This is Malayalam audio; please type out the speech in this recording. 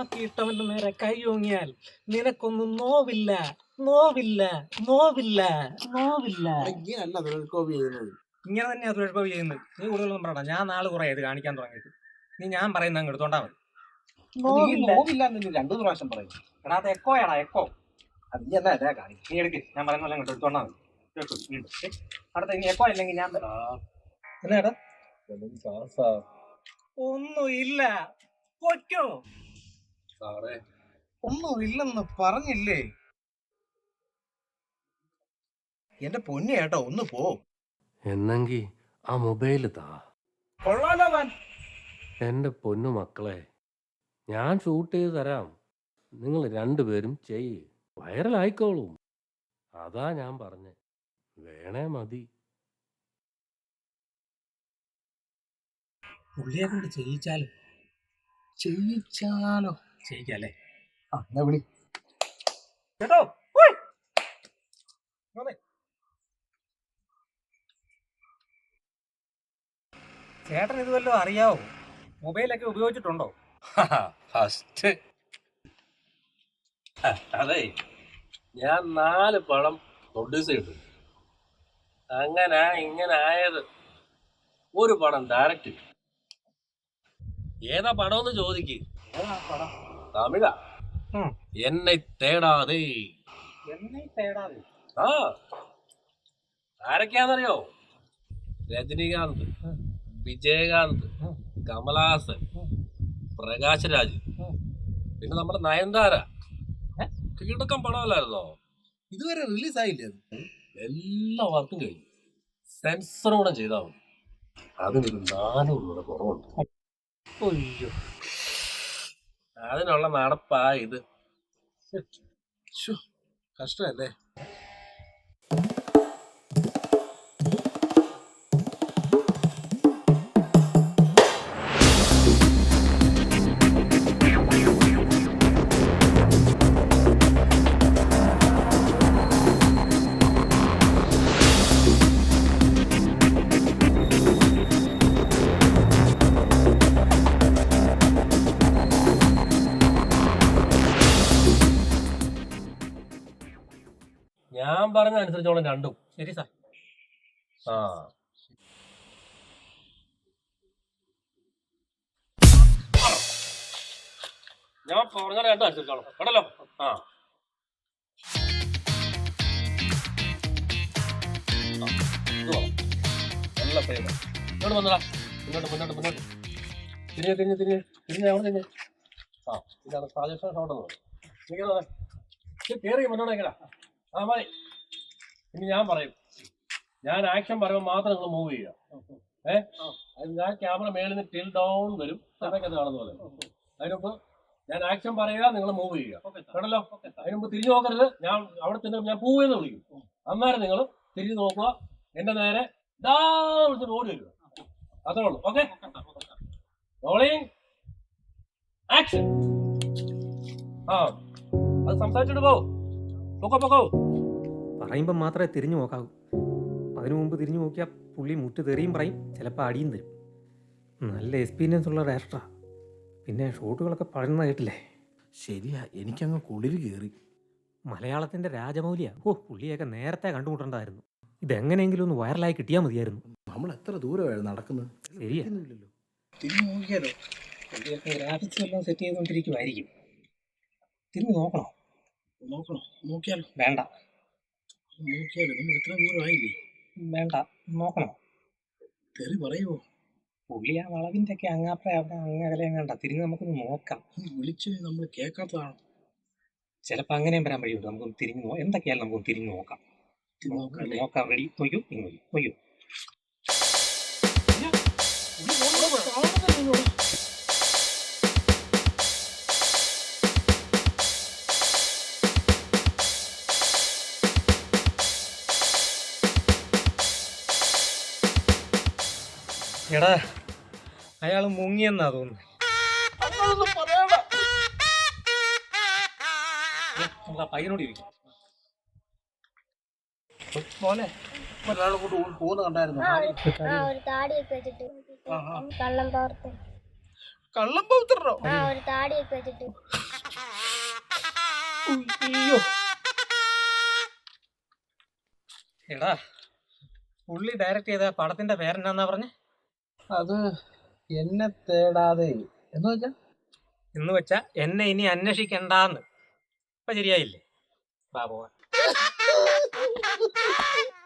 ആക്കിയിട്ടവന്റെ നേരെ കൈ ഓങ്ങിയാൽ നിനക്കൊന്നും നോവില്ല നോവില്ല നോവില്ല നോവില്ല. ഇങ്ങനല്ല തൊഴിൽക്കോപി ചെയ്യുന്നത്. ഇങ്ങനെ തന്നെയാ തുഴക്കോ ചെയ്യുന്നത്. നീ കൂടുതലൊന്നും പറയണ്ട. ഞാൻ നാൾ കുറെ ഇത് കാണിക്കാൻ തുടങ്ങിയിട്ട്. നീ ഞാൻ പറയുന്ന അങ്ങ് എടുത്തോണ്ടാ മതി. നോവില്ല. നോവില്ല എന്ന് രണ്ടു പ്രാവശ്യം പറയും. എടാ അത് എക്കോയാടാ എക്കോ അത് നീ അല്ല കാണിക്കും. നീ എടുക്ക്. ഞാൻ പറയുന്ന പോലെ അങ്ങോട്ട് എടുത്തോണ്ടാ മതി. അടുത്ത ഇനി എക്കോ അല്ലെങ്കിൽ ഞാൻ എന്നാടാ ഒന്നും ഇല്ല പൊയ്ക്കോ. സാറേ. ഒന്നും ഇല്ലെന്ന് പറഞ്ഞില്ലേ? എന്റെ പൊന്നി ഏട്ടോ ഒന്ന് പോ. എന്നെങ്കി ആ മൊബൈൽ താ. കൊള്ളാലോ താൻ എന്റെ പൊന്നു മക്കളെ ഞാൻ ഷൂട്ട് ചെയ്ത് തരാം. നിങ്ങൾ രണ്ടുപേരും ചെയ്യ്. വൈറലായിക്കോളും. അതാ ഞാൻ പറഞ്ഞേ. വേണേ മതി. പുള്ളിയെ കൊണ്ട് ചെയ്യിച്ചാലോ. ചെയ്യിച്ചാലോ? ചെയ്യിക്കല്ലേ ആ എന്നാ വിളി. കേട്ടോ? ചേട്ടൻ ഇത് വല്ലതും അറിയാവോ? മൊബൈലൊക്കെ ഉപയോഗിച്ചിട്ടുണ്ടോ? ഫസ്റ്റ് അതെ. ഞാൻ നാല് പടം പ്രൊഡ്യൂസ് ചെയ്തു അങ്ങനെ ഇങ്ങനെ ആയത്. ഒരു പടം ഡയറക്റ്റ് ഏതാ പടം ഏതാ തമിഴ ഉം. என்னை தேடாதே എന്നെ തേടാതെ. ആ. ആരൊക്കെയാണെന്നറിയോ? രജനീകാന്ത്. വിജയകാന്ത്. കമലഹാസൻ പ്രകാശ്. പിന്നെ നമ്മുടെ നയൻതാര. കീടക്കം കീഴടക്കം പടമല്ലായിരുന്നോ? ഇതുവരെ റിലീസ് ആയില്ലേ അത്? എല്ലാ വർക്കും കഴിഞ്ഞു. സെൻസർ കൂടെ ചെയ്താൽ മതി. അതിനൊരു നാനൂറ് രൂപ കുറവുണ്ട്. അയ്യോ. അതിനുള്ള നടപ്പാ ഇത്. കഷ്ടല്ലേ? ഞാൻ പറഞ്ഞ അനുസരിച്ചോളം രണ്ടും. ശരി സാർ. ആ. ഞാൻ പറഞ്ഞ രണ്ടും അനുസരിച്ചോളം. കേട്ടല്ലോ ആ. നല്ല പേര് ഇങ്ങോട്ട് വന്നടാ. മുന്നോട്ട് മുന്നോട്ട് മുന്നോട്ട്. തിരിഞ്ഞ് തിരിഞ്ഞ് തിരിഞ്ഞ്. തിരിഞ്ഞ് അവിടെ തിരിഞ്ഞ്. ആ ഇതാണ് സാജേഷൻ അവിടെ നിന്ന് കയറി മുന്നോട്ട് കേടാ ആ മതി. ഇനി ഞാൻ പറയും. ഞാൻ ആക്ഷൻ പറയുമ്പോൾ മാത്രം നിങ്ങൾ മൂവ് ചെയ്യുക. ഏ? അത് ഞാൻ ക്യാമറ മേളിൽ നിന്ന് ടിൽ ഡൗൺ വരും. സമയത്ത് കാണുന്ന പോലെ. അതിനുമ്പ് ഞാൻ ആക്ഷൻ പറയുക നിങ്ങൾ മൂവ് ചെയ്യുക. കേട്ടല്ലോ? അതിനുമ്പ് തിരിഞ്ഞു നോക്കരുത്. ഞാൻ അവിടെ ചെന്ന് ഞാൻ പൂവ് എന്ന് വിളിക്കും. അന്നേരം നിങ്ങൾ തിരിഞ്ഞു നോക്കുക. എന്റെ നേരെ ഡാ വിളിച്ചിട്ട് ഓടി വരിക. അത്രേ ഉള്ളൂ. ഓക്കെ റോളിംഗ് ആക്ഷൻ ആ. അത് സംസാരിച്ചിട്ട് പോകോ പൊക്കോ പൊക്കോ. പറയുമ്പം മാത്രമേ തിരിഞ്ഞു നോക്കാവൂ. അതിനു മുമ്പ് തിരിഞ്ഞു നോക്കിയാൽ പുള്ളി മുട്ട് തെറിയും പറയും ചിലപ്പോൾ അടിയും തരും. നല്ല എക്സ്പീരിയൻസ് ഉള്ള ഡയറക്ടറാ പിന്നെ ഷോട്ടുകളൊക്കെ പഴയ കേട്ടില്ലേ? ശരിയാ എനിക്കങ്ങ് കുളിര് കയറി മലയാളത്തിന്റെ രാജമൗലിയാ. ഓ പുള്ളിയൊക്കെ നേരത്തെ കണ്ടുമുട്ടേണ്ടതായിരുന്നു. ഇതെങ്ങനെയെങ്കിലും ഒന്ന് വൈറലായി കിട്ടിയാൽ മതിയായിരുന്നു. നമ്മൾ എത്ര ദൂരമായിരുന്നു നടക്കുന്നത്? ശരിയാ. തിരിഞ്ഞു നോക്കിയാലോ? പുള്ളിയൊക്കെ ഗ്രാഫിക്സ് എല്ലാം സെറ്റ് ചെയ്തുകൊണ്ടിരിക്കുമായിരിക്കും തിരിഞ്ഞു നോക്കണോ? നോക്കണോ? നോക്കിയാലോ. വേണ്ട. നോക്കിയാലോ? നമ്മൾ ഇത്ര ദൂരമായില്ലേ? വേണ്ട നോക്കണം. തെറി പറയുമോ പുള്ളി ആ വളവിന്റെ ഒക്കെ അങ്ങാപ്പ അവിടെ അങ്ങകലെയും കണ്ട. തിരിഞ്ഞ് നമുക്കൊന്ന് നോക്കാം. വിളിച്ച് നമ്മൾ കേൾക്കാത്തതാണോ? ചിലപ്പോൾ അങ്ങനെയും വരാൻ വഴിയുണ്ട്. നമുക്കൊന്ന് തിരിഞ്ഞു നോ എന്തൊക്കെയാലും നമുക്കൊന്ന് തിരിഞ്ഞു നോക്കാം. നോക്കാം റെഡി? നോക്കൂ ഇങ്ങോട്ട് നോക്കൂ എടാ അയാൾ മുങ്ങിയെന്നാ തോന്നുന്നു. നമുക്ക് ആ പയ്യനോട് ഇരിക്കും പോലെ ഒരാളെ കൊണ്ട് പോകുന്ന കണ്ടായിരുന്നു? ആ ഒരു താടിയൊക്കെ വെച്ചിട്ട്. കള്ളം പൗത്രോ. ഒരു താടിയൊക്കെ വെച്ചിട്ട്. അയ്യോ. എടാ പുള്ളി ഡയറക്റ്റ് ചെയ്ത പടത്തിന്റെ പേരെന്നാന്നാ പറഞ്ഞേ? അത് എന്നെ തേടാതെ എന്ന് വെച്ചാ? എന്ന് വെച്ചാ എന്നെ ഇനി അന്വേഷിക്കണ്ടെന്ന്. ഇപ്പൊ ശരിയായില്ലേ? ബാബു